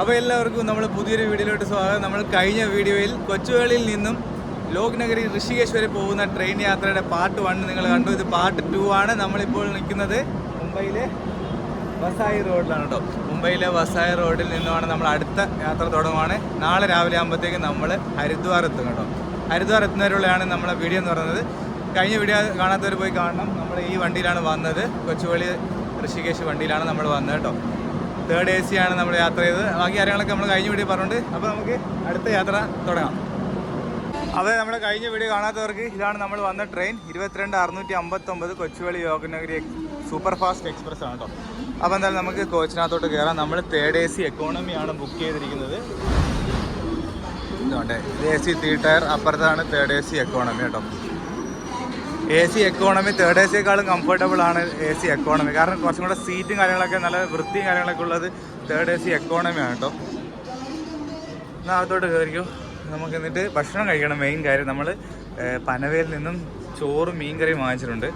അപ്പോൾ എല്ലാവർക്കും നമ്മൾ പുതിയൊരു വീഡിയോയിലോട്ട് സ്വാഗതം. നമ്മൾ കഴിഞ്ഞ വീഡിയോയിൽ കൊച്ചുവേളിയിൽ നിന്നും ലോക് നഗരി ഋഷികേശ് വരെ പോകുന്ന ട്രെയിൻ യാത്രയുടെ പാർട്ട് വൺ നിങ്ങൾ കണ്ടു. ഇത് പാർട്ട് ടു ആണ് നമ്മളിപ്പോൾ നിൽക്കുന്നത് മുംബൈയിലെ വസായി റോഡിലാണ് കേട്ടോ. മുംബൈയിലെ വസായി റോഡിൽ നിന്നുമാണ് നമ്മൾ അടുത്ത യാത്ര തുടങ്ങുവാണ്. നാളെ രാവിലെ ആകുമ്പോഴത്തേക്ക് നമ്മൾ ഹരിദ്വാർ എത്തും കേട്ടോ. ഹരിദ്വാർ എത്തുന്നവരുള്ളതാണ് നമ്മളെ വീഡിയോ എന്ന് പറയുന്നത്. കഴിഞ്ഞ വീഡിയോ കാണാത്തവർ പോയി കാണണം. നമ്മൾ ഈ വണ്ടിയിലാണ് വന്നത്. കൊച്ചുവേളി ഋഷികേശ് വണ്ടിയിലാണ് നമ്മൾ വന്നത് കേട്ടോ. തേർഡ് എ സി ആണ് നമ്മൾ യാത്ര ചെയ്തത്. ബാക്കി കാര്യങ്ങളൊക്കെ നമ്മൾ കഴിഞ്ഞ വീഡിയോ പറഞ്ഞിട്ടുണ്ട്. അപ്പോൾ നമുക്ക് അടുത്ത യാത്ര തുടങ്ങാം. അതെ നമ്മൾ കഴിഞ്ഞ വീഡിയോ കാണാത്തവർക്ക് ഇതാണ് നമ്മൾ വന്ന ട്രെയിൻ ഇരുപത്തിരണ്ട് അറുന്നൂറ്റി അമ്പത്തൊമ്പത് Kochuveli Yoganagari super fast express ആണ് കേട്ടോ. അപ്പോൾ എന്തായാലും നമുക്ക് കോച്ചിനകത്തോട്ട് കയറാം നമ്മൾ തേർഡ് എ സി എക്കോണമിയാണ് ബുക്ക് ചെയ്തിരിക്കുന്നത്. ഇതുകൊണ്ട് എ സി ത്രീ ടയർ അപ്പുറത്താണ് തേർഡ് എ സി എക്കോണമി കേട്ടോ. A C economy third A സിയേക്കാളും comfortable ആണ് എ സി എക്കോണമി കാരണം കുറച്ചും കൂടെ സീറ്റും കാര്യങ്ങളൊക്കെ നല്ല വൃത്തിയും കാര്യങ്ങളൊക്കെ ഉള്ളത് തേർഡ് എ സി എക്കോണമി ആണ് കേട്ടോ എന്നാൽ അകത്തോട്ട് കയറിക്കോ നമുക്ക് എന്നിട്ട് ഭക്ഷണം കഴിക്കണം. മെയിൻ കാര്യം നമ്മൾ പനവയിൽ നിന്നും ചോറും മീൻ കറിയും വാങ്ങിച്ചിട്ടുണ്ട്.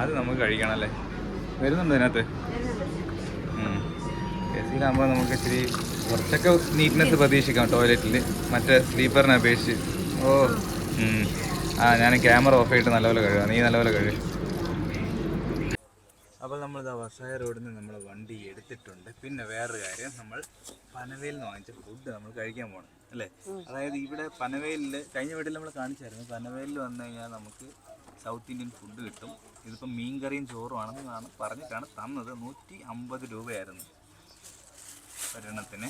അത് നമുക്ക് കഴിക്കണം അല്ലേ? വരുന്നുണ്ട് അതിനകത്ത് എ സിയിലാകുമ്പോൾ നമുക്ക് ഇച്ചിരി കുറച്ചൊക്കെ നീറ്റ്നെസ് പ്രതീക്ഷിക്കാം ടോയ്ലറ്റിൽ മറ്റേ സ്ലീപ്പറിനെ അപേക്ഷിച്ച്. ഓ. ആ ഞാൻ ക്യാമറ ഓഫ് ചെയ്തിട്ട് നല്ലപോലെ കഴുകാം. നീ നല്ലപോലെ കഴുകി. അപ്പോൾ നമ്മൾ ഇതാ വസായ റോഡിൽ നിന്ന് നമ്മൾ വണ്ടി എടുത്തിട്ടുണ്ട്. പിന്നെ വേറൊരു കാര്യം നമ്മൾ പനവേലിൽ നിന്ന് വാങ്ങിച്ച ഫുഡ് നമ്മൾ കഴിക്കാൻ പോകണം അല്ലേ? അതായത് ഇവിടെ പനവേലിൽ കഴിഞ്ഞ വീട്ടിൽ നമ്മൾ കാണിച്ചായിരുന്നു. പനവേലിൽ വന്നു കഴിഞ്ഞാൽ നമുക്ക് സൗത്ത് ഇന്ത്യൻ ഫുഡ് കിട്ടും. ഇതിപ്പോൾ മീൻ കറിയും ചോറും ആണെന്നാണ് പറഞ്ഞിട്ടാണ് തന്നത്. നൂറ്റി അമ്പത് രൂപയായിരുന്നു ഒരെണ്ണത്തിന്.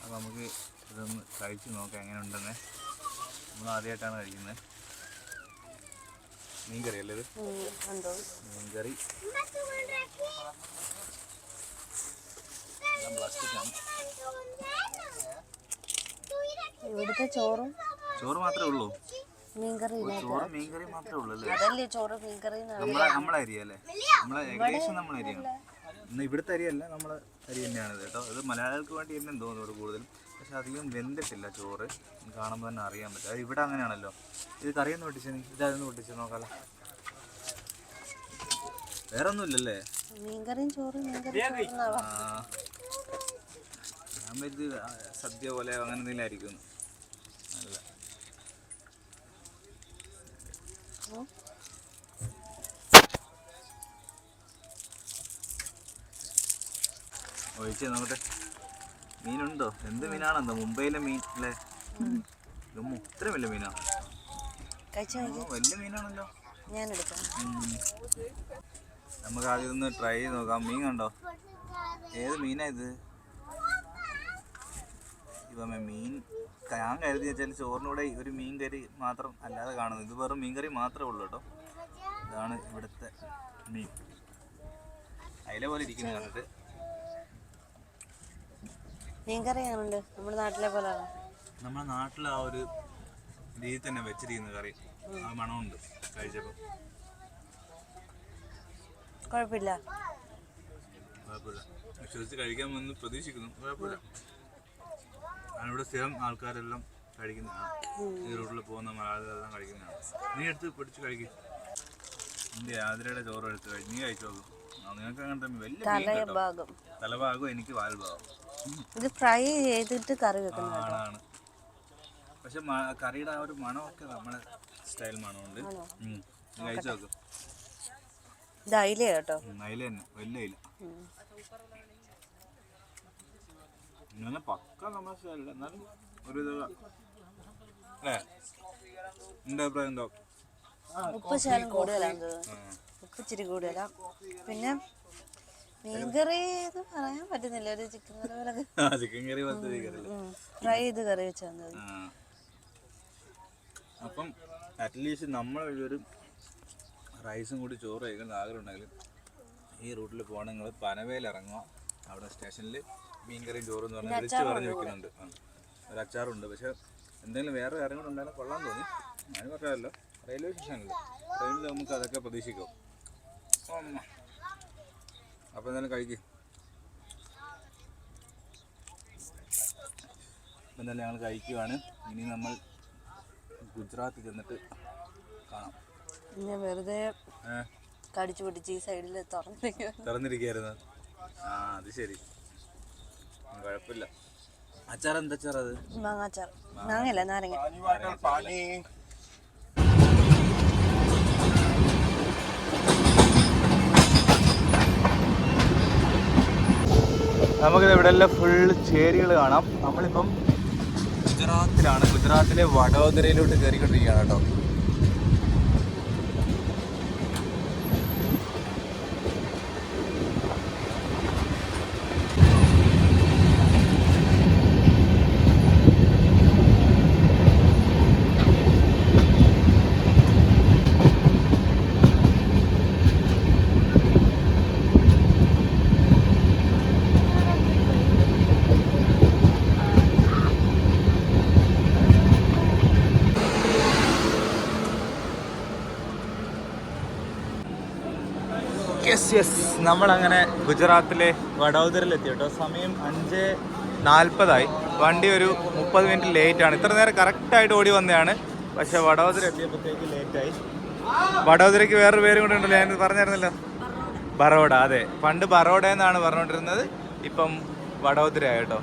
അപ്പോൾ നമുക്ക് ഇതൊന്ന് കഴിച്ച് നോക്കാം എങ്ങനെ ഉണ്ടെന്ന്. നമ്മൾ ആദ്യമായിട്ടാണ് കഴിക്കുന്നത്. മീൻ കറി അല്ലേ ഇത് മീൻകറി. ഇവിടുത്തെ ചോറും ചോറ് മാത്രമേ ഉള്ളൂ? മീൻകറി ചോറ് മീൻ മാത്രമേ ഉള്ളൂ അതല്ലേ ചോറ് മീൻകറി നമ്മളെ നമ്മളെ അരി അല്ലേ? നമ്മളെ ഏകദേശം നമ്മളെ അരിയാണ് ഇന്ന് ഇവിടുത്തെ അരിയല്ല നമ്മളെ അരി തന്നെയാണ് കേട്ടോ. ഇത് മലയാളികൾക്ക് വേണ്ടി തന്നെ തോന്നുന്നു കൂടുതലും. പക്ഷെ അധികം വെന്തിട്ടില്ല ചോറ്. കാണുമ്പോൾ തന്നെ അറിയാൻ പറ്റും. അത് ഇവിടെ അങ്ങനെയാണല്ലോ. ഇത് കറിയൊന്ന് പൊട്ടിച്ച് നീ ഇതൊന്ന് പൊട്ടിച്ച് നോക്കാലോ. വേറെ ഒന്നുമില്ലല്ലേ മീൻകറിയും ചോറും ഞാൻ ഇത് സദ്യ പോലെ അങ്ങനെ എന്തെങ്കിലും ആയിരിക്കും. നല്ല. ഒഴിച്ച് നോക്കട്ടെ. മീനുണ്ടോ? എന്ത് മീനാണെന്തോ മുംബൈയിലെ മീൻ അല്ലേ? ഇത്ര വലിയ മീനാ. വലിയ മീനാണല്ലോ. നമുക്ക് ആദ്യം ഒന്ന് ട്രൈ ചെയ്ത് നോക്കാം. മീൻ കണ്ടോ? ഏത് മീനാ ഇത്? ഇപ്പം മീൻ. ഞാൻ കരുതി വെച്ചാൽ ചോറിനൂടെ ഒരു മീൻ കറി മാത്രം അല്ലാതെ കാണുന്നു ഇത് വെറും മീൻ കറി മാത്രമേ ഉള്ളൂ കേട്ടോ. ഇതാണ് ഇവിടുത്തെ മീൻ. അതിലെ പോലെ ഇരിക്കുന്നത് കണ്ടിട്ട്. മീൻകറി എങ്ങനെയുണ്ട് നമ്മുടെ നാട്ടിലെ പോലെ നമ്മുടെ നാട്ടിൽ ആ ഒരു രീതി തന്നെ വെച്ചിരിക്കുന്ന കറി. ആ മണമുണ്ട് കഴിച്ചപ്പോൾ കുഴപ്പമില്ല. കുഴപ്പമില്ല. വിശ്വസിച്ച് കഴിക്കാമെന്ന് പ്രതീക്ഷിക്കുന്നു. കുഴപ്പമില്ല. ഞാനിവിടെ സ്ഥിരം ആൾക്കാരെല്ലാം കഴിക്കുന്നതാണ് ഈ റോഡിൽ പോകുന്ന മലയാളികളെല്ലാം കഴിക്കുന്നതാണ് നീ എടുത്ത് പിടിച്ച് കഴിക്കും. നിന്റെ ആതിരയുടെ ചോറ് എടുത്ത് കഴിക്കും. നീ കഴിച്ചോളൂ നിങ്ങൾക്ക് അങ്ങനെ തന്നെ വലിയ തലഭാഗം എനിക്ക് വാൽഭാഗം ഇത് ഫ്രൈ ചെയ്തിട്ട് കറി വെക്കുന്ന പക്ഷെ കറിയുടെ ആ ഒരു മണമൊക്കെ നമ്മുടെ സ്റ്റൈൽ മണമുണ്ട്. ഉം. നീ കഴിച്ചു നോക്കും. ഇത് അയില കേട്ടോ. അയില തന്നെ. വലിയ അയില. ഇങ്ങനെ പക്ക നമ്മുടെ സ്റ്റൈലില്ല എന്നാലും ഒരു ഇത് അല്ലേ? എന്റെ അഭിപ്രായം എന്തോ? ഉപ്പ് ശകലം കൂടുതലാണ് ഉപ്പ് ഇച്ചിരി കൂടുതലാ. പിന്നെ മീൻകറി പറയാൻ പറ്റുന്നില്ല. ഒരു ചിക്കൻ കറി പോലെ. ചിക്കൻ കറി പോലത്തെ ചിക്കനല്ലേ ഫ്രൈ ചെയ്ത് കറി വെച്ചാൽ മതി ആ. അപ്പം അറ്റ്ലീസ്റ്റ് നമ്മൾ ഒരു റൈസും കൂടി ചോറ് കഴിക്കുന്ന ആഗ്രഹം ഉണ്ടെങ്കിൽ ഈ റൂട്ടിൽ നിങ്ങൾ പനവേൽ ഇറങ്ങുക. അവിടെ സ്റ്റേഷനിൽ മീൻ കറിയും ചോറും എന്ന് പറഞ്ഞാൽ വിളിച്ച് പറഞ്ഞു വെക്കുന്നുണ്ട്. ഒരു അച്ചാറുണ്ട്. പക്ഷെ എന്തെങ്കിലും വേറെ കാര്യങ്ങൾ ഉണ്ടായാലും കൊള്ളാൻ തോന്നി. ഞാൻ പറയാമല്ലോ റെയിൽവേ സ്റ്റേഷനല്ലോ. ട്രെയിനിൽ നമുക്ക് അതൊക്കെ പ്രതീക്ഷിക്കാം. അപ്പോൾ എന്തായാലും കഴിക്കും. അപ്പം എന്തായാലും ഞങ്ങൾ കഴിക്കുവാണ്. ഇനി നമ്മൾ ഗുജറാത്ത് ചെന്നിട്ട് കാണാം. ഞാൻ വെറുതെ കടിച്ചു പിടിച്ച് ഈ സൈഡിൽ തുറന്നിരിക്കുന്നു തുറന്നിരിക്കുകയായിരുന്നു. ആ അത് ശരി. കുഴപ്പമില്ല. അച്ചാർ എന്താ അച്ചാർ അത്? മാങ്ങാച്ചാർ. മാങ്ങയല്ല നാരങ്ങ. നമുക്കിത് ഇവിടെ എല്ലാം ഫുള്ള് ചേരികൾ കാണാം. നമ്മളിപ്പം ഗുജറാത്തിലാണ്. ഗുജറാത്തിലെ വഡോദരയിലോട്ട് കയറിക്കൊണ്ടിരിക്കുകയാണ് കേട്ടോ യെസ് യെസ് നമ്മളങ്ങനെ ഗുജറാത്തിലെ വഡോദരയിലെത്തി കേട്ടോ സമയം അഞ്ച് നാൽപ്പതായി. വണ്ടി ഒരു മുപ്പത് മിനിറ്റ് ലേറ്റ് ആണ് ഇത്ര നേരം കറക്റ്റായിട്ട് ഓടി വന്നതാണ്. പക്ഷെ വടോദര എത്തിയപ്പോഴത്തേക്ക് ലേറ്റായി. വടോദരയ്ക്ക് വേറൊരു പേരും കൂടെ ഉണ്ടല്ലോ ഞാൻ പറഞ്ഞായിരുന്നല്ലോ? ബറോഡ അതെ. പണ്ട് ബറോഡ എന്നാണ് പറഞ്ഞുകൊണ്ടിരുന്നത്. ഇപ്പം വഡോദര കേട്ടോ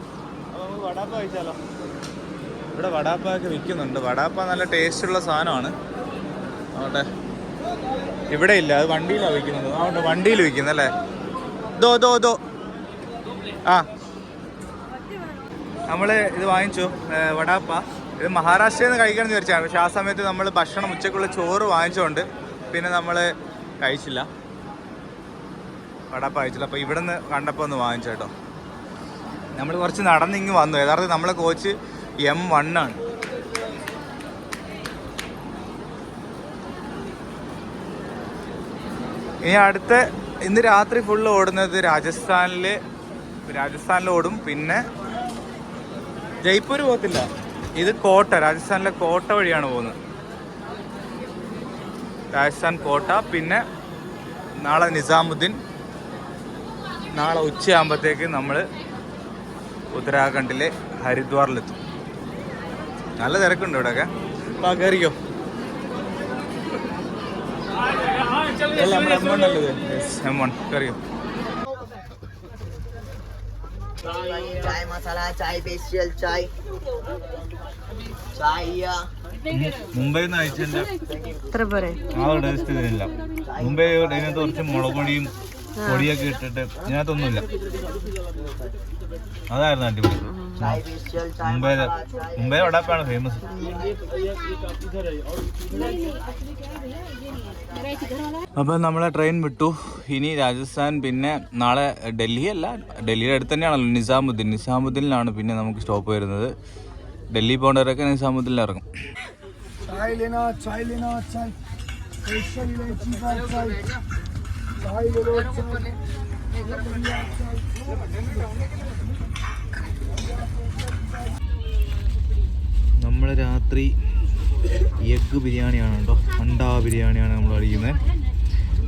അപ്പോൾ വടാപ്പ കഴിച്ചാലോ? ഇവിടെ വടാപ്പ ഒക്കെ വിൽക്കുന്നുണ്ട്. വടാപ്പ നല്ല ടേസ്റ്റുള്ള സാധനമാണ്. അവിടെ ഇവിടെ ഇല്ല അത് വണ്ടിയിലാണ് വയ്ക്കുന്നത് അതുകൊണ്ട് വണ്ടിയിൽ വയ്ക്കുന്നത് അല്ലേ? ദോ ദോ ദോ. ആ. നമ്മൾ ഇത് വാങ്ങിച്ചു വടാപ്പ. ഇത് മഹാരാഷ്ട്രയിൽ നിന്ന് കഴിക്കണം എന്ന് വിചാരിച്ചാണ്. പക്ഷെ ആ സമയത്ത് നമ്മൾ ഭക്ഷണം ഉച്ചക്കുള്ള ചോറ് വാങ്ങിച്ചുകൊണ്ട് പിന്നെ നമ്മൾ കഴിച്ചില്ല. വടാപ്പ കഴിച്ചില്ല. അപ്പോൾ ഇവിടെ നിന്ന് കണ്ടപ്പോൾ ഒന്ന് വാങ്ങിച്ചു കേട്ടോ. നമ്മൾ കുറച്ച് നടന്നിങ്ങ് വന്നു. യഥാർത്ഥത്തിൽ നമ്മളെ കോച്ച് എം വൺ ഇനി അടുത്ത ഇന്ന് രാത്രി ഫുള്ള് ഓടുന്നത് രാജസ്ഥാനിൽ രാജസ്ഥാനിൽ ഓടും. പിന്നെ ജയ്പൂർ പോകത്തില്ല. ഇത് കോട്ട രാജസ്ഥാനിലെ കോട്ട വഴിയാണ് പോകുന്നത്. രാജസ്ഥാൻ കോട്ട പിന്നെ നാളെ നിസാമുദ്ദീൻ നാളെ ഉച്ചയാകുമ്പോഴത്തേക്ക് നമ്മൾ ഉത്തരാഖണ്ഡിലെ ഹരിദ്വാറിലെത്തും. നല്ല തിരക്കുണ്ട് ഇവിടെയൊക്കെ അപ്പോൾ കയറിക്കോ അല്ല അല്ലേ എം ചായ മസാല ചായ ചായ. മുംബൈ നിന്ന് അയച്ചതിന്റെ ആ ടേസ്റ്റ് മുംബൈ അതിനകത്ത് കുറച്ച് മുളകുപൊടിയും പൊടിയൊക്കെ ഇട്ടിട്ട് ഇതിനകത്തൊന്നുമില്ല. അതായിരുന്നു അടിപൊളി. മുംബൈ മുംബൈ വടാപ്പാണ് ഫേമസ് അപ്പം നമ്മളെ ട്രെയിൻ വിട്ടു. ഇനി രാജസ്ഥാൻ പിന്നെ നാളെ ഡൽഹി അല്ല ഡൽഹിയുടെ അടുത്ത് തന്നെയാണല്ലോ നിസാമുദ്ദീൻ. നിസാമുദ്ദീനിലാണ് പിന്നെ നമുക്ക് സ്റ്റോപ്പ് വരുന്നത്. ഡൽഹി പോകേണ്ടവരൊക്കെ നിസാമുദ്ദീനിൽ ഇറങ്ങും. നമ്മൾ രാത്രി എഗ്ഗ് ബിരിയാണിയാണ് കേട്ടോ. അണ്ടാ ബിരിയാണിയാണ് നമ്മൾ കഴിക്കുന്നത്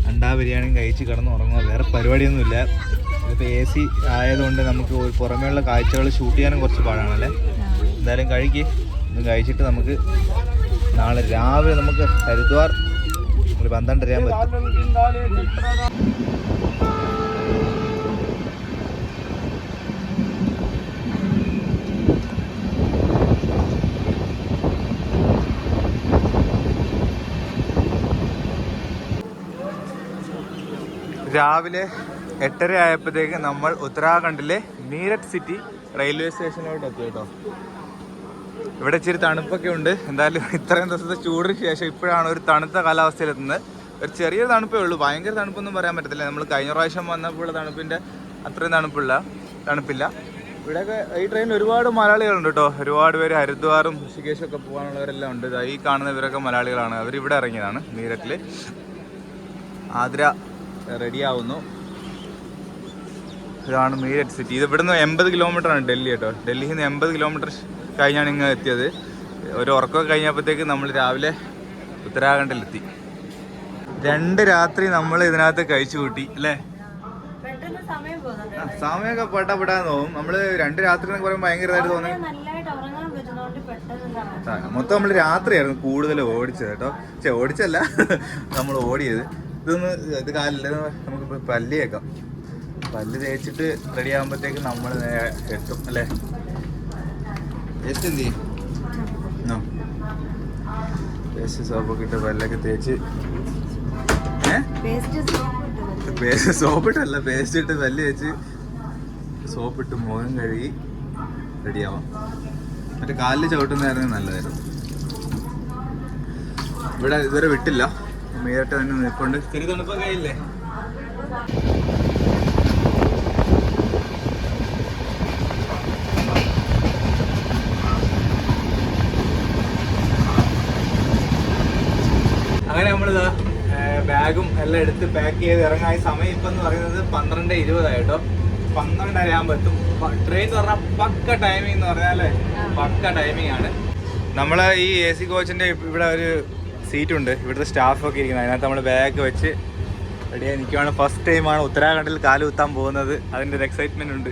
അണ്ടാ ബിരിയാണിയും കഴിച്ച് കിടന്ന് ഉറങ്ങുക. വേറെ പരിപാടിയൊന്നുമില്ല. ഇതിപ്പോൾ എ സി ആയതുകൊണ്ട് നമുക്ക് പുറമേയുള്ള കാഴ്ചകൾ ഷൂട്ട് ചെയ്യാനും കുറച്ച് പാടാണല്ലേ? എന്തായാലും കഴിക്ക്. ഇത് കഴിച്ചിട്ട് നമുക്ക് നാളെ രാവിലെ നമുക്ക് ഹരിദ്വാർ ഒരു പന്ത്രണ്ടരയാകുമ്പോൾ എത്തും. രാവിലെ എട്ടര ആയപ്പോഴത്തേക്ക് നമ്മൾ ഉത്തരാഖണ്ഡിലെ മീരറ്റ് സിറ്റി റെയിൽവേ സ്റ്റേഷനിലോട്ട് എത്തി കേട്ടോ. ഇവിടെ ഇച്ചിരി തണുപ്പൊക്കെ ഉണ്ട്. എന്തായാലും ഇത്രയും ദിവസത്തെ ചൂടിന് ശേഷം ഇപ്പോഴാണ് ഒരു തണുത്ത കാലാവസ്ഥയിലെത്തുന്നത്. ഒരു ചെറിയ തണുപ്പേ ഉള്ളൂ. ഭയങ്കര തണുപ്പൊന്നും പറയാൻ പറ്റത്തില്ല. നമ്മൾ കഴിഞ്ഞ പ്രാവശ്യം വന്നപ്പോൾ തണുപ്പിന്റെ അത്രയും തണുപ്പില്ല തണുപ്പില്ല. ഇവിടെയൊക്കെ ഈ ട്രെയിനിൽ ഒരുപാട് മലയാളികളുണ്ട് കേട്ടോ. ഒരുപാട് പേര് ഹരിദ്വാറും ഋഷികേശും ഒക്കെ പോകാനുള്ളവരെല്ലാം ഉണ്ട്. ഈ കാണുന്നവരൊക്കെ മലയാളികളാണ്. അവർ ഇറങ്ങിയതാണ് മീരറ്റിൽ ആതിര റെഡിയാവുന്നു. ഇതാണ് മീരറ്റ് സിറ്റി ഇത് ഇവിടുന്ന് എൺപത് കിലോമീറ്റർ ആണ് ഡൽഹി കേട്ടോ. ഡൽഹിയിൽ നിന്ന് എൺപത് കിലോമീറ്റർ കഴിഞ്ഞാണ് ഇങ്ങനെ എത്തിയത്. ഒരു ഉറക്കമൊക്കെ കഴിഞ്ഞപ്പോഴത്തേക്ക് നമ്മൾ രാവിലെ ഉത്തരാഖണ്ഡിലെത്തി. രണ്ട് രാത്രി നമ്മൾ ഇതിനകത്ത് കഴിച്ചു കൂട്ടി അല്ലേ? സമയമൊക്കെ സമയമൊക്കെ പെട്ടപ്പെടാന്ന് തോന്നും. നമ്മൾ രണ്ട് രാത്രി എന്നൊക്കെ പറയുമ്പോൾ ഭയങ്കരമായിട്ട് തോന്നി. മൊത്തം നമ്മൾ രാത്രിയായിരുന്നു കൂടുതൽ ഓടിച്ചത് കേട്ടോ. ഓടിച്ചല്ല. നമ്മൾ ഓടിയത്. ഇതൊന്ന് ഇത് കാലില്ല നമുക്ക് പല്ല് തേക്കാം പല്ല് തേച്ചിട്ട് റെഡി ആകുമ്പോഴത്തേക്ക് നമ്മൾ എത്തും അല്ലേ? എത്തി എന്ത് പേസ്റ്റ് സോപ്പൊക്കെ ഇട്ട് പല്ലൊക്കെ തേച്ച്. പേസ്റ്റ് പേസ്റ്റ് സോപ്പിട്ടല്ല പേസ്റ്റ് ഇട്ട് പല്ല് തേച്ച് സോപ്പിട്ട് മുഖം കഴുകി റെഡിയാവാം മറ്റേ കാലിൽ ചവിട്ടുന്നതായിരുന്നു നല്ലതായിരുന്നു. ഇവിടെ ഇതുവരെ വിട്ടില്ല. നേരിട്ട് തന്നെ നിൽക്കൊണ്ട് തിരി അങ്ങനെ നമ്മളിതാ ബാഗും എല്ലാം എടുത്ത് പാക്ക് ചെയ്ത് ഇറങ്ങാൻ സമയം ഇപ്പം എന്ന് പറയുന്നത് പന്ത്രണ്ട് ഇരുപതായിട്ടോ. പന്ത്രണ്ടര ആകുമ്പോൾ എത്തും. ട്രെയിൻ എന്ന് പറഞ്ഞാൽ പക്ക ടൈമിംഗ് എന്ന് പറഞ്ഞാൽ പക്ക ടൈമിംഗ് ആണ്. നമ്മൾ ഈ എ സി കോച്ചിന്റെ ഇവിടെ ഒരു സീറ്റ് ഉണ്ട് ഇവിടുത്തെ സ്റ്റാഫൊക്കെ ഇരിക്കുന്നത്. അതിനകത്ത് നമ്മൾ ബാഗ് വെച്ച് റെഡിയായി നിൽക്കുവാണ് ഫസ്റ്റ് ടൈമാണ് ഉത്തരാഖണ്ഡിൽ കാലുകുത്താൻ പോകുന്നത്. അതിന്റെ ഒരു എക്സൈറ്റ്മെന്റ് ഉണ്ട്.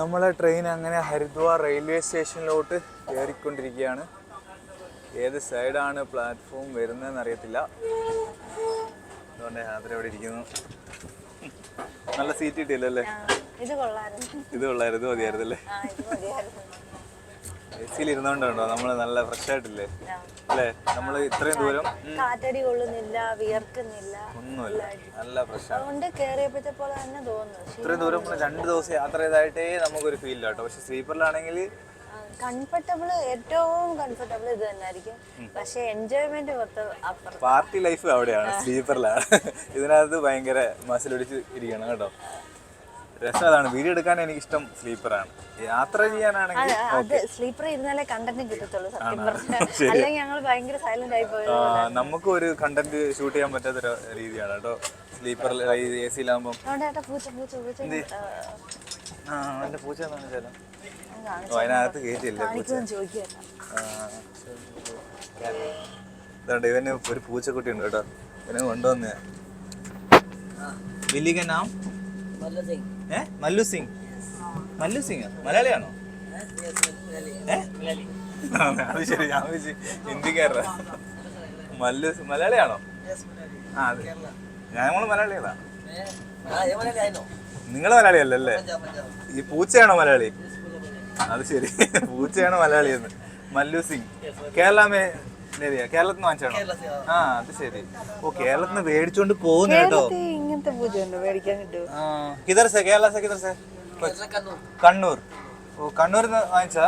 നമ്മളെ ട്രെയിൻ അങ്ങനെ ഹരിദ്വാർ റെയിൽവേ സ്റ്റേഷനിലോട്ട് കയറിക്കൊണ്ടിരിക്കുകയാണ്. ഏത് സൈഡാണ് പ്ലാറ്റ്ഫോം വരുന്നതെന്ന് അറിയത്തില്ല. അതുകൊണ്ട് യാത്ര ഇവിടെ ഇരിക്കുന്നു. നല്ല സീറ്റ് കിട്ടിയല്ലോ അല്ലേ? ഇത് കൊള്ളായിരുന്നു ഇത് കൊള്ളായിരുന്നു ഇത് മതിയായിരുന്നു അല്ലേ ആ ഇത് മതിയായിരുന്നു എ സിയിൽ ഇരുന്നോണ്ടോ നമ്മൾ നല്ല ഫ്രഷ് ആയിട്ടില്ലേ അല്ലേ? നമ്മൾ ഇത്രയും ദൂരം കാറ്റടി കൊള്ളുന്നില്ല വിയർക്കുന്നില്ല. ഒന്നുമില്ല. നല്ല ഫ്രഷ്. അതുകൊണ്ട് കേറിയപ്പോഴത്തെ പോലെ തന്നെ തോന്നുന്നു. ഇത്രയും ദൂരം നമ്മൾ രണ്ട് ദിവസം യാത്ര ചെയ്തായിട്ടേ നമുക്കൊരു ഫീൽ കേട്ടോ പക്ഷെ സ്ലീപ്പറിലാണെങ്കിൽ കംഫർട്ടബിൾ ഏറ്റവും കംഫർട്ടബിൾ ഇത് തന്നെയായിരിക്കും പക്ഷെ എൻജോയ്മെന്റ് പുറത്ത് പാർട്ടി ലൈഫ് അവിടെയാണ് സ്ലീപ്പറിലാണ്. ഇതിനകത്ത് ഭയങ്കര മസിലൊടിച്ച് ഇരിക്കണം കേട്ടോ. രസം അതാണ് വീഡിയോ എടുക്കാൻ എനിക്കിഷ്ടം സ്ലീപ്പറാണ് യാത്ര ചെയ്യാനാണെങ്കിൽ അത് സ്ലീപ്പർ ഇരുന്നാലേ കണ്ടന്റ് കിട്ടത്തുള്ളൂ സത്യം പറഞ്ഞാൽ അല്ലെങ്കിൽ ഞങ്ങൾ ഭയങ്കര സൈലന്റ് ആയി പോയത് നമുക്ക് ഒരു കണ്ടന്റ് ഷൂട്ട് ചെയ്യാൻ പറ്റാത്തൊരു രീതിയാണ് കേട്ടോ. സ്ലീപ്പറിൽ എ സിയിലാകുമ്പോൾ പൂച്ച പൂച്ച പൂച്ച. ആ, ആ പൂച്ച എന്നാണ് ഓ അതിനകത്ത് കയറ്റില്ലേ ഇതുണ്ട് ഇവന് ഒരു പൂച്ചക്കുട്ടി ഉണ്ട് കേട്ടോ. ഇവനെ കൊണ്ടുവന്ന. വില്ലിക നാം ഏ? മല്ലു സിംഗ്. മല്ലു സിംഗ്? മലയാളിയാണോ? അത് ശരി ഞാൻ വിളിച്ച് ഹിന്ദിക്കാരനാ മല്ലു മലയാളിയാണോ? ആ അതെ. ഞങ്ങൾ മലയാളികളാ. നിങ്ങൾ മലയാളിയല്ലേ ഈ പൂച്ചയാണോ മലയാളി? അത് ശരി പൂച്ചയാണോ മലയാളി എന്ന് മല്ലു സിംഗ്. കേരള മേ നേരിയ കേരളത്തിൽ നിന്ന് വാങ്ങിച്ചാണോ ആ അത് ശരി. ഓ കേരളത്തിൽ നിന്ന് മേടിച്ചോണ്ട് പോകുന്നു കേട്ടോ. ഇങ്ങനത്തെ പൂച്ച മേടിക്കാൻ കിട്ടുമോ ആ, കിധർ സെ കേരള സെ കിധർ സെ കണ്ണൂർ. ഓ കണ്ണൂരിൽ നിന്ന് വാങ്ങിച്ചാ?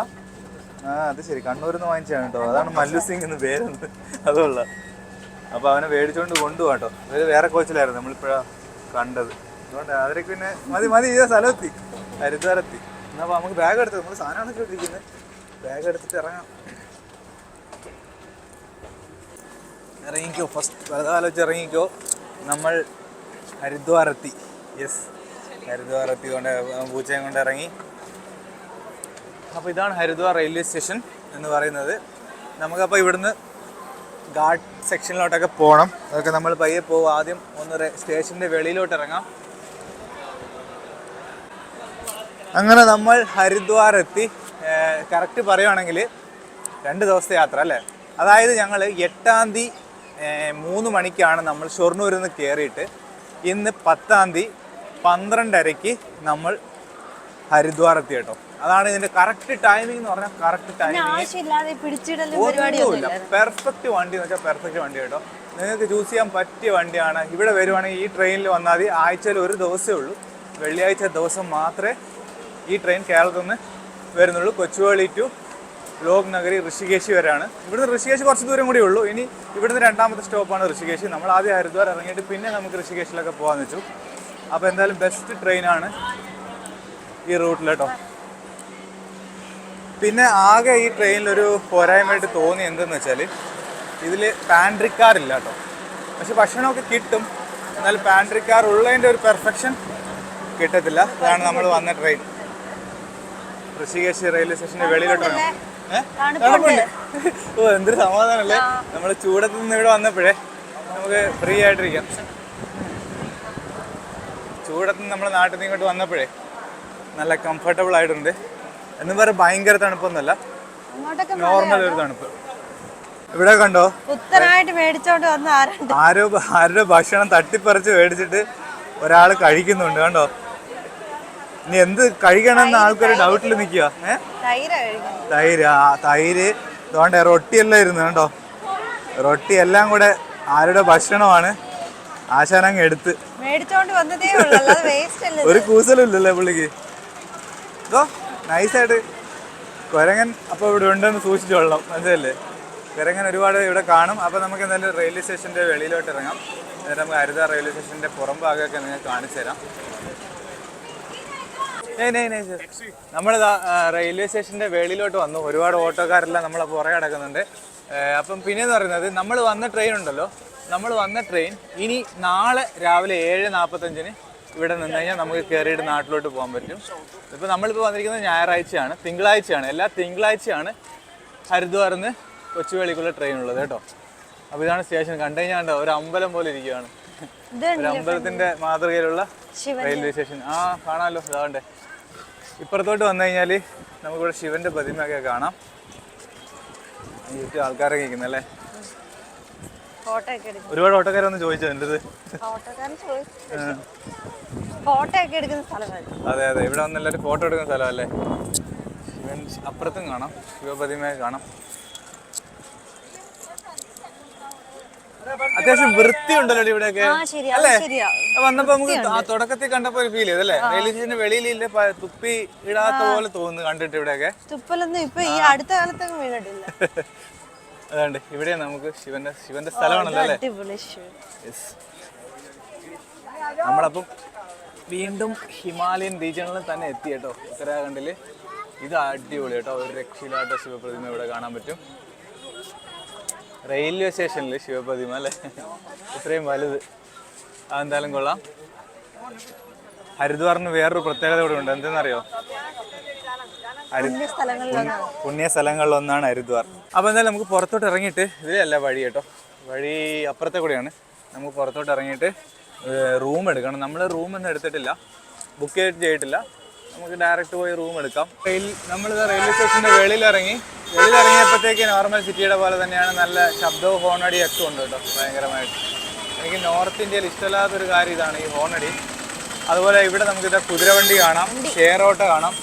ആ അത് ശരി കണ്ണൂരിൽ നിന്ന് വാങ്ങിച്ചാണ് കേട്ടോ. അതാണ് മല്ലു സിംഗ് എന്ന് പേരുണ്ട് അതുള്ള അപ്പൊ അവനെ മേടിച്ചോണ്ട് കൊണ്ടുപോകട്ടോ കേട്ടോ ഇവർ വേറെ കോച്ചിലായിരുന്നു നമ്മളിപ്പോഴാ കണ്ടത്. അതുകൊണ്ട് അവരൊക്കെ പിന്നെ മതി മതി ഇതേ സ്ഥലമെത്തി. ഹരിദ്വാരെത്തി. എന്നാ നമുക്ക് ബാഗ് എടുത്ത് നമ്മൾ സാധനങ്ങളൊക്കെ ഇട്ടിരിക്കുന്നത് ബാഗ് എടുത്തിട്ട് ഇറങ്ങാം. ഇറങ്ങിക്കോ ഫസ്റ്റ് വലതാലോചിച്ച് ഇറങ്ങിക്കോ. നമ്മൾ ഹരിദ്വാരത്തി യെസ് ഹരിദ്വാരത്തി കൊണ്ട് പൂച്ചയും കൊണ്ട് ഇറങ്ങി. അപ്പോൾ ഇതാണ് ഹരിദ്വാർ റെയിൽവേ സ്റ്റേഷൻ എന്ന് പറയുന്നത്. നമുക്കപ്പോൾ ഇവിടുന്ന് ഗാർഡ് സെക്ഷനിലോട്ടൊക്കെ പോകണം അതൊക്കെ നമ്മൾ പയ്യെ പോകും ആദ്യം ഒന്ന് സ്റ്റേഷന്റെ വെളിയിലോട്ട് ഇറങ്ങാം. അങ്ങനെ നമ്മൾ ഹരിദ്വാർ എത്തി കറക്റ്റ് പറയുവാണെങ്കിൽ രണ്ട് ദിവസത്തെ യാത്ര അല്ലേ? അതായത് ഞങ്ങൾ എട്ടാം തീയതി മൂന്ന് മണിക്കാണ് നമ്മൾ ഷൊർണൂരിൽ നിന്ന് കയറിയിട്ട് ഇന്ന് പത്താം തീയതി പന്ത്രണ്ടരയ്ക്ക് നമ്മൾ ഹരിദ്വാർ എത്തി കേട്ടോ. അതാണ് ഇതിന്റെ കറക്റ്റ് ടൈമിംഗ് എന്ന് പറഞ്ഞാൽ കറക്റ്റ് ടൈമിംഗ് ഒന്നുമില്ല. പെർഫെക്റ്റ് വണ്ടി എന്ന് വെച്ചാൽ പെർഫെക്റ്റ് വണ്ടി കേട്ടോ. നിങ്ങൾക്ക് ചൂസ് ചെയ്യാൻ പറ്റിയ വണ്ടിയാണ്. ഇവിടെ വരുവാണെങ്കിൽ ഈ ട്രെയിനിൽ വന്നാൽ മതി. ആഴ്ചയിൽ ഒരു ദിവസമേ ഉള്ളൂ. വെള്ളിയാഴ്ച ദിവസം മാത്രമേ ഈ ട്രെയിൻ കേരളത്തിൽ നിന്ന് വരുന്നുള്ളൂ. കൊച്ചുവേളി ടു ലോക് നഗരി ഋഷികേശി വരെയാണ്. ഇവിടുന്ന് ഋഷികേശ് കുറച്ച് ദൂരം കൂടി ഉള്ളൂ. ഇനി ഇവിടുന്ന് രണ്ടാമത്തെ സ്റ്റോപ്പാണ് ഋഷികേശ്. നമ്മൾ ആദ്യം ഹരിദ്വാർ ഇറങ്ങിയിട്ട് പിന്നെ നമുക്ക് ഋഷികേശിലൊക്കെ പോകാമെന്ന് വെച്ചു. അപ്പോൾ എന്തായാലും ബെസ്റ്റ് ട്രെയിനാണ് ഈ റൂട്ടിൽ കേട്ടോ. പിന്നെ ആകെ ഈ ട്രെയിനിലൊരു പോരായ്മയായിട്ട് തോന്നി എന്തെന്ന് വെച്ചാൽ ഇതിൽ പാൻട്രി കാർ ഇല്ല കേട്ടോ. പക്ഷെ ഭക്ഷണമൊക്കെ കിട്ടും. എന്നാൽ പാൻട്രി കാർ ഉള്ളതിന്റെ ഒരു പെർഫെക്ഷൻ കിട്ടത്തില്ല. അതാണ് നമ്മൾ വന്ന ട്രെയിൻ ഋഷികേശ് റെയിൽവേ സ്റ്റേഷന്റെ വെളിയിലോട്ട് ഇറങ്ങാം. ഏ? തണുപ്പുണ്ട്. ഓ എന്തൊരു സമാധാനല്ലേ? നമ്മൾ ചൂടത്ത് നിന്ന് ഇവിടെ വന്നപ്പോഴേ നമുക്ക് ഫ്രീ ആയിട്ടിരിക്കാം. ചൂടത്ത് നിന്ന് നമ്മുടെ നാട്ടിൽ നിന്ന് ഇങ്ങോട്ട് വന്നപ്പോഴേ നല്ല കംഫർട്ടബിൾ ആയിട്ടുണ്ട്. എന്ന് പറയാൻ ഭയങ്കര തണുപ്പൊന്നുമല്ല. നോർമൽ ഒരു തണുപ്പ്. ഇവിടെ കണ്ടോ? പുത്തനായിട്ട് മേടിച്ചോണ്ട് വന്ന ആരോ ആരുടെ ഭക്ഷണം തട്ടിപ്പറിച്ച് മേടിച്ചിട്ട് ഒരാൾ കഴിക്കുന്നുണ്ട്. കണ്ടോ? ഇനി എന്ത് കഴിക്കണമെന്ന് ആൾക്കാർ ഡൗട്ടിൽ നിൽക്കുക തൈര ആ തൈര്. അതുകൊണ്ട് റൊട്ടിയെല്ലാം ഇരുന്നു കേട്ടോ റൊട്ടി എല്ലാം കൂടെ ആരുടെ ഭക്ഷണമാണ്? ആശാനങ്ങ് എടുത്ത്. ഒരു കൂസലുമില്ലല്ലേ പുള്ളിക്ക്. ഇതോ നൈസായിട്ട് കൊരങ്ങൻ അപ്പോൾ ഇവിടെ ഉണ്ടെന്ന് സൂക്ഷിച്ചോളാം മനസ്സിലല്ലേ കൊരങ്ങൻ ഒരുപാട് ഇവിടെ കാണും. അപ്പോൾ നമുക്ക് എന്തായാലും റെയിൽവേ സ്റ്റേഷന്റെ വെളിയിലോട്ട് ഇറങ്ങാം. എന്നിട്ട് നമുക്ക് ഹരിത റെയിൽവേ സ്റ്റേഷന്റെ പുറം ഭാഗമൊക്കെ നിങ്ങൾക്ക് കാണിച്ചു തരാം. നമ്മളിതാ റെയിൽവേ സ്റ്റേഷന്റെ വെളിയിലോട്ട് വന്നു. ഒരുപാട് ഓട്ടോക്കാരെല്ലാം നമ്മളെ പുറകെ കിടക്കുന്നുണ്ട്. അപ്പം പിന്നെന്ന് പറയുന്നത് നമ്മൾ വന്ന ട്രെയിൻ ഉണ്ടല്ലോ. നമ്മൾ വന്ന ട്രെയിൻ ഇനി നാളെ രാവിലെ ഏഴ് നാൽപ്പത്തഞ്ചിന് ഇവിടെ നിന്ന് കഴിഞ്ഞാൽ നമുക്ക് കയറിയിട്ട് നാട്ടിലോട്ട് പോകാൻ പറ്റും. ഇപ്പോൾ നമ്മളിപ്പോൾ വന്നിരിക്കുന്നത് ഞായറാഴ്ചയാണ്. തിങ്കളാഴ്ചയാണ്. എല്ലാ തിങ്കളാഴ്ചയാണ് ഹരിദ്വാറിൽ നിന്ന് കൊച്ചുവേളിക്കുള്ള ട്രെയിൻ ഉള്ളത് കേട്ടോ. അപ്പോൾ ഇതാണ് സ്റ്റേഷൻ കണ്ടു കഴിഞ്ഞാൽ ഒരു അമ്പലം പോലെ ഇരിക്കുകയാണ് ഒരു അമ്പലത്തിന്റെ മാതൃകയിലുള്ള റെയിൽവേ സ്റ്റേഷൻ. ആ കാണാമല്ലോ. ഇതാണ്ടേ ഇപ്പുറത്തോട്ട് വന്നു കഴിഞ്ഞാൽ നമുക്കിവിടെ ശിവന്റെ പ്രതിമയൊക്കെ കാണാം. ചുറ്റും ആൾക്കാരൊക്കെ ഇരിക്കുന്നല്ലേ ഫോട്ടോ ഒക്കെ എടുക്കും. ഒരുപാട് ഓട്ടോക്കാരൊന്ന് ചോദിച്ചോ എന്റെ അതെ അതെ. ഇവിടെ വന്ന് എല്ലാവരും ഫോട്ടോ എടുക്കുന്ന സ്ഥലമല്ലേ ശിവൻ അപ്പുറത്തും കാണാം. ശിവപ്രതിമയൊക്കെ കാണാം. അത്യാവശ്യം വൃത്തിയുണ്ടല്ലോ ഇവിടെയൊക്കെ. അല്ലേ? വന്നപ്പോ നമുക്ക് ആ തുടക്കത്തിൽ കണ്ടപ്പോ ഒരു ഫീൽ ചെയ്തല്ലേ റെയിൽവേ സ്റ്റേഷന്റെ വെളിയിലില്ല തുപ്പി ഇടാത്ത പോലെ തോന്നുന്നു കണ്ടിട്ട് ഇവിടെയൊക്കെ. തുപ്പലൊന്നും ഇപ്പൊ ഈ അടുത്ത കാലത്തൊന്നും വീണിട്ടില്ല. അതുകൊണ്ട് ഇവിടെ നമുക്ക് ശിവന്റെ ശിവന്റെ സ്ഥലമാണല്ലോ അല്ലേ? നമ്മളപ്പം വീണ്ടും ഹിമാലയൻ റീജിയണിൽ തന്നെ എത്തി കേട്ടോ ഉത്തരാഖണ്ഡിൽ. ഇത് അടിപൊളി കേട്ടോ ഒരു രക്ഷയിലാട്ടോ ശിവപ്രതിമ ഇവിടെ കാണാൻ പറ്റും. റെയിൽവേ സ്റ്റേഷനിൽ ശിവപ്രതിമ അല്ലേ? ഇത്രയും വലുത്. അതെന്തായാലും കൊള്ളാം. ഹരിദ്വാറിന് വേറൊരു പ്രത്യേകത കൂടെ ഉണ്ട്. എന്തെന്നറിയോ? പുണ്യ സ്ഥലങ്ങളിലൊന്നാണ്. ഹരിദ്വാർ. അപ്പോൾ എന്തായാലും നമുക്ക് പുറത്തോട്ട് ഇറങ്ങിയിട്ട് ഇതിലല്ല വഴി കേട്ടോ. വഴി അപ്പുറത്തെ കൂടെയാണ്. നമുക്ക് പുറത്തോട്ട് ഇറങ്ങിയിട്ട് റൂം എടുക്കണം. നമ്മൾ റൂമൊന്നും എടുത്തിട്ടില്ല. ബുക്ക് ചെയ്തിട്ടില്ല. നമുക്ക് ഡയറക്റ്റ് പോയി റൂം എടുക്കാം. റെയിൽ നമ്മളിത് റെയിൽവേ സ്റ്റേഷന്റെ വെളിയിൽ ഇറങ്ങി വെളിയിൽ ഇറങ്ങിയപ്പോഴത്തേക്ക് നോർമൽ സിറ്റിയുടെ പോലെ തന്നെയാണ് നല്ല ശബ്ദവും ഹോണടി ഒക്കെ ഉണ്ട് കേട്ടോ ഭയങ്കരമായിട്ട്. എനിക്ക് നോർത്ത് ഇന്ത്യയിൽ ഇഷ്ടമില്ലാത്തൊരു കാര്യം ഇതാണ് ഈ ഹോണടി. അതുപോലെ ഇവിടെ നമുക്ക് ഇത് കുതിരവണ്ടി കാണാം ഷെയർ ഓട്ടോ കാണാം.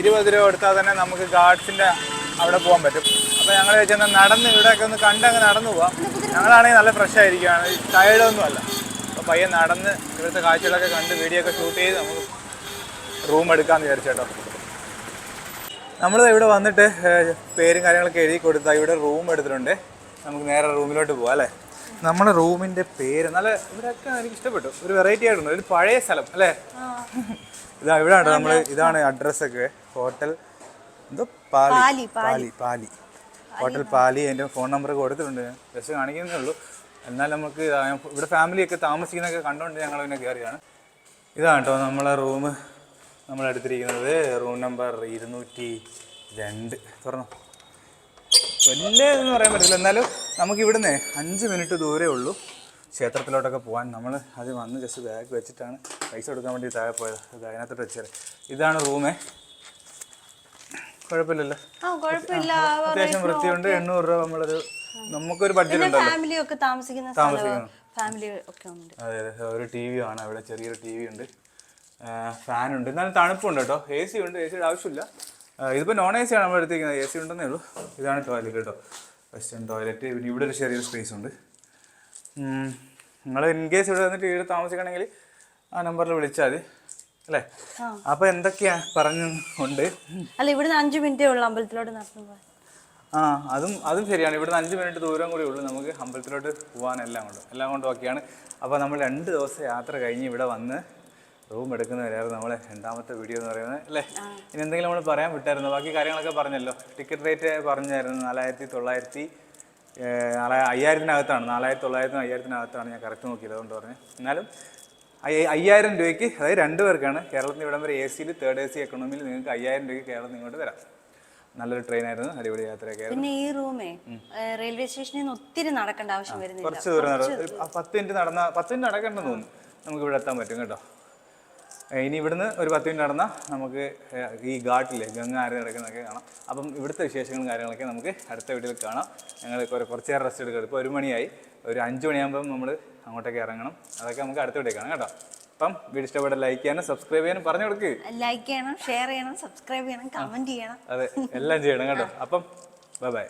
ഇരുപത് രൂപ എടുത്താൽ തന്നെ നമുക്ക് ഗാർഡ്സിന്റെ അവിടെ പോകാൻ പറ്റും. അപ്പോൾ ഞങ്ങൾ വെച്ചാൽ നടന്ന് ഇവിടെയൊക്കെ ഒന്ന് കണ്ടങ്ങ് നടന്നു പോവാം. ഞങ്ങളാണെങ്കിൽ നല്ല ഫ്രഷ് ആയിരിക്കുകയാണ് ടയേർഡൊന്നും അല്ല അപ്പോൾ പയ്യെ നടന്ന് ഇവിടുത്തെ കാഴ്ചകളൊക്കെ കണ്ട് വീഡിയോ ഒക്കെ ഷൂട്ട് ചെയ്ത് നമുക്ക് റൂം എടുക്കാമെന്ന് വിചാരിച്ചേട്ടോ. നമ്മൾ ഇവിടെ വന്നിട്ട് പേരും കാര്യങ്ങളൊക്കെ എഴുതി കൊടുത്താൽ ഇവിടെ റൂം എടുത്തിട്ടുണ്ട്. നമുക്ക് നേരെ റൂമിലോട്ട് പോവാം അല്ലേ? നമ്മുടെ റൂമിന്റെ പേര് നല്ല ഇവിടെയൊക്കെ എനിക്ക് ഇഷ്ടപ്പെട്ടു. ഒരു വെറൈറ്റി ആയിട്ടുണ്ട്. ഒരു പഴയ സ്ഥലം അല്ലേ? ഇതാ ഇവിടെ നമ്മൾ ഇതാണ് അഡ്രസ്സൊക്കെ ഹോട്ടൽ എന്തോ പാലി പാലി, പാലി ഹോട്ടൽ പാലി. എന്റെ ഫോൺ നമ്പർ കൊടുത്തിട്ടുണ്ട്. ജസ്റ്റ് കാണിക്കുന്നേ ഉള്ളൂ. എന്നാൽ നമുക്ക് ഇവിടെ ഫാമിലിയൊക്കെ താമസിക്കുന്നൊക്കെ കണ്ടുകൊണ്ട് ഞങ്ങൾ പിന്നെ കയറിയാണ് ഇതാണ് കേട്ടോ നമ്മളെ റൂം. നമ്മൾ എടുത്തിരിക്കുന്നത് റൂം നമ്പർ ഇരുന്നൂറ്റി രണ്ട് തുറന്നു. വലിയ ഇതെന്ന് പറയാൻ പറ്റില്ല എന്നാലും നമുക്ക് ഇവിടുന്ന് അഞ്ച് മിനിറ്റ് ദൂരേ ഉള്ളൂ. ക്ഷേത്രത്തിലോട്ടൊക്കെ പോകാൻ നമ്മൾ അത് വന്ന് ജസ്റ്റ് ബാഗ് വെച്ചിട്ടാണ് പൈസ കൊടുക്കാൻ വേണ്ടി താഴെ പോയത്. അത് അതിനകത്തോട്ട് വെച്ചത് ഇതാണ് റൂമേ. കുഴപ്പമില്ലല്ലോ. അത്യാവശ്യം വൃത്തിയുണ്ട്. എണ്ണൂറ് രൂപ നമ്മളൊരു നമുക്കൊരു ബഡ്ജറ്റ് ഉണ്ടല്ലോ. താമസിക്കുന്ന അതെ അതെ. ഒരു ടി വി ആണ്. അവിടെ ചെറിയൊരു ടി വി ഉണ്ട്. ഫാൻ ഉണ്ട് എന്നാലും തണുപ്പുണ്ട് കേട്ടോ. എ സി ഉണ്ട്. എ സിയുടെ ആവശ്യമില്ല. ഇതിപ്പോൾ നോൺ എ സി ആണ് നമ്മൾ എടുത്തിരിക്കുന്നത്. എ സി ഉണ്ടെന്നേ ഉള്ളൂ. ഇതാണ് ടോയ്ലറ്റ് കേട്ടോ. വെസ്റ്റേൺ ടോയ്ലറ്റ് പിന്നെ ഇവിടെ ഒരു ചെറിയൊരു സ്പേസ് ഉണ്ട്. നിങ്ങൾ ഇൻ കേസ് ഇവിടെ വന്നിട്ട് ഇവിടെ താമസിക്കണമെങ്കിൽ ആ നമ്പറിൽ വിളിച്ചാൽ മതി. അല്ലേ? അപ്പൊ എന്തൊക്കെയാ പറഞ്ഞു ഉണ്ട് അല്ല ഇവിടുന്ന് അഞ്ചു മിനിറ്റേ ഉള്ളൂ അമ്പലത്തിലോട്ട് നടന്നു ആ അതും അതും ശരിയാണ്. ഇവിടുന്ന് അഞ്ച് മിനിറ്റ് ദൂരം കൂടി ഉള്ളൂ. നമുക്ക് അമ്പലത്തിലോട്ട് പോകാൻ എല്ലാം കൊണ്ടും. എല്ലാം കൊണ്ടും ഒക്കെയാണ് അപ്പോൾ നമ്മൾ രണ്ട് ദിവസം യാത്ര കഴിഞ്ഞ് ഇവിടെ വന്ന് റൂം എടുക്കുന്നവരായിരുന്നു നമ്മളെ രണ്ടാമത്തെ വീഡിയോ എന്ന് പറയുന്നത് അല്ലേ? ഇനി എന്തെങ്കിലും നമ്മൾ പറയാൻ വിട്ടായിരുന്നു? ബാക്കി കാര്യങ്ങളൊക്കെ പറഞ്ഞല്ലോ. ടിക്കറ്റ് റേറ്റ് പറഞ്ഞായിരുന്നു. നാലായിരത്തി തൊള്ളായിരത്തി അയ്യായിരത്തിനകത്താണ്. നാലായിരത്തി തൊള്ളായിരത്തിനും അയ്യായിരത്തിനകത്താണ് ഞാൻ കറക്റ്റ് നോക്കിയത് അതുകൊണ്ട് പറഞ്ഞു. എന്നാലും അയ്യ- അയ്യായിരം രൂപയ്ക്ക് അതായത് രണ്ട് പേർക്കാണ് കേരളത്തിൽ നിന്ന് ഇവിടം വരെ എ സിയിൽ തേർഡ് എ സി എക്കണോമിയിൽ നിങ്ങൾക്ക് അയ്യായിരം രൂപയ്ക്ക് കേരളം ഇങ്ങോട്ട് വരാം. നല്ലൊരു ട്രെയിൻ ആയിരുന്നു അടിപൊളി യാത്രയൊക്കെ പിന്നെ ഈ റൂമേ റെയിൽവേ സ്റ്റേഷനിൽ നിന്ന് ഒത്തിരി നടക്കേണ്ട ആവശ്യം വരുന്നില്ല. കുറച്ച് ദൂരം പത്ത് മിനിറ്റ് നടന്ന പത്ത് മിനിറ്റ് നടക്കേണ്ടെന്ന് തോന്നുന്നു. നമുക്ക് ഇവിടെ എത്താൻ പറ്റും കേട്ടോ. ഇനി ഇവിടുന്ന് ഒരു പത്ത് മിനിറ്റ് നടന്നാൽ നമുക്ക് ഈ ഘാട്ടിലെ ഗംഗ ആര നടക്കുന്നതൊക്കെ കാണാം. അപ്പം ഇവിടുത്തെ വിശേഷങ്ങളും കാര്യങ്ങളൊക്കെ നമുക്ക് അടുത്ത വീട്ടിൽ കാണാം. ഞങ്ങൾ കുറേ കുറച്ച് നേരം റെസ്റ്റ് എടുക്കുക ഇപ്പോൾ ഒരു മണിയായി. ഒരു അഞ്ച് മണിയാകുമ്പം നമ്മൾ അങ്ങോട്ടേക്ക് ഇറങ്ങണം. അതൊക്കെ നമുക്ക് അടുത്ത വീഡിയോ കാണാം കേട്ടോ. അപ്പം വീഡിയോ ഇഷ്ടപ്പെട്ട ലൈക്ക് ചെയ്യാനും സബ്സ്ക്രൈബ് ചെയ്യാനും പറഞ്ഞു കൊടുക്ക്. ലൈക്ക് ചെയ്യണം ഷെയർ ചെയ്യണം സബ്സ്ക്രൈബ് ചെയ്യണം കമന്റ് ചെയ്യണം. അതെ എല്ലാം ചെയ്യണം കേട്ടോ. അപ്പം ബൈ ബൈ